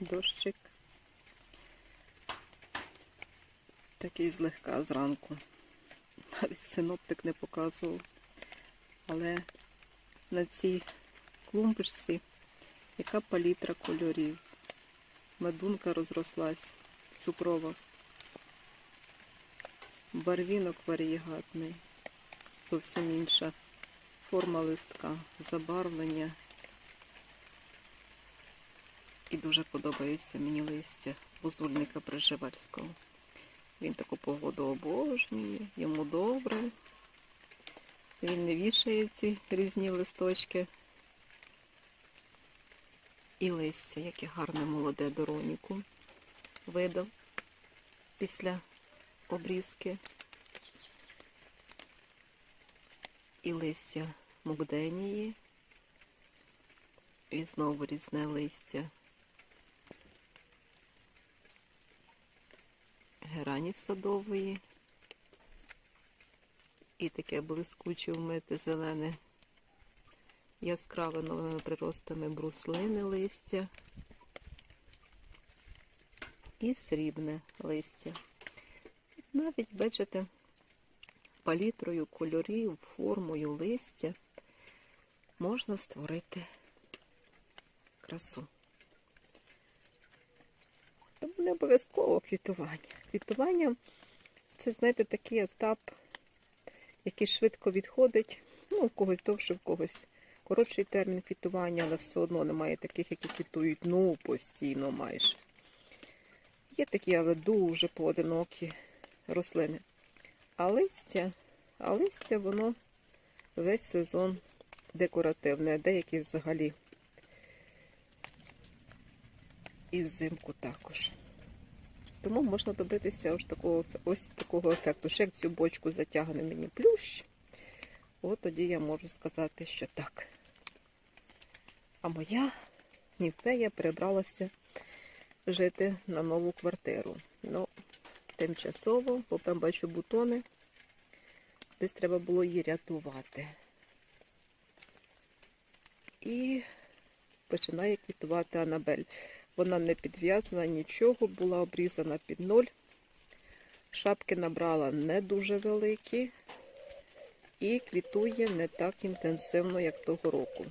дощик. Такий злегка зранку. Навіть синоптик не показував. Але на цій клумбочці яка палітра кольорів. Медунка розрослась, цукрова. Барвінок варієгатний. Зовсім інша форма листка, забарвлення. І дуже подобається мені листя бузульника Приживальського. Він таку погоду обожнює, йому добре. Він не вішає ці різні листочки. І листя, яке гарне молоде дороніку видав після обрізки. І листя мугденії. І знову різне листя. Герані садової. І таке блискуче вмите зелене, яскраве новими приростами бруслини листя і срібне листя. Навіть, бачите, палітрою кольорів, формою листя можна створити красу. Не обов'язково квітування. Квітування це, знаєте, такий етап, який швидко відходить. Ну, у когось довше, в когось коротший термін квітування, але все одно немає таких, які квітують ну постійно майже. Є такі, але дуже поодинокі рослини. А листя, а листя, воно весь сезон декоративне, деякі взагалі і взимку також. Тому можна добитися ось такого, ось такого ефекту. Що як цю бочку затягне мені плющ, от тоді я можу сказати, що так. А моя німфея перебралася жити на нову квартиру. Ну, тимчасово, бо там бачу бутони. Десь треба було її рятувати. І починає квітувати Анабель. Вона не підв'язана нічого, була обрізана під ноль. Шапки набрала не дуже великі і квітує не так інтенсивно, як того року.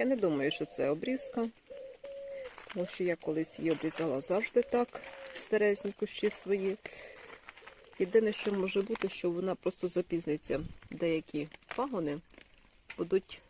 Я не думаю, що це обрізка, тому що я колись її обрізала завжди так, старезні кущі свої. Єдине, що може бути, що вона просто запізниться. Деякі пагони будуть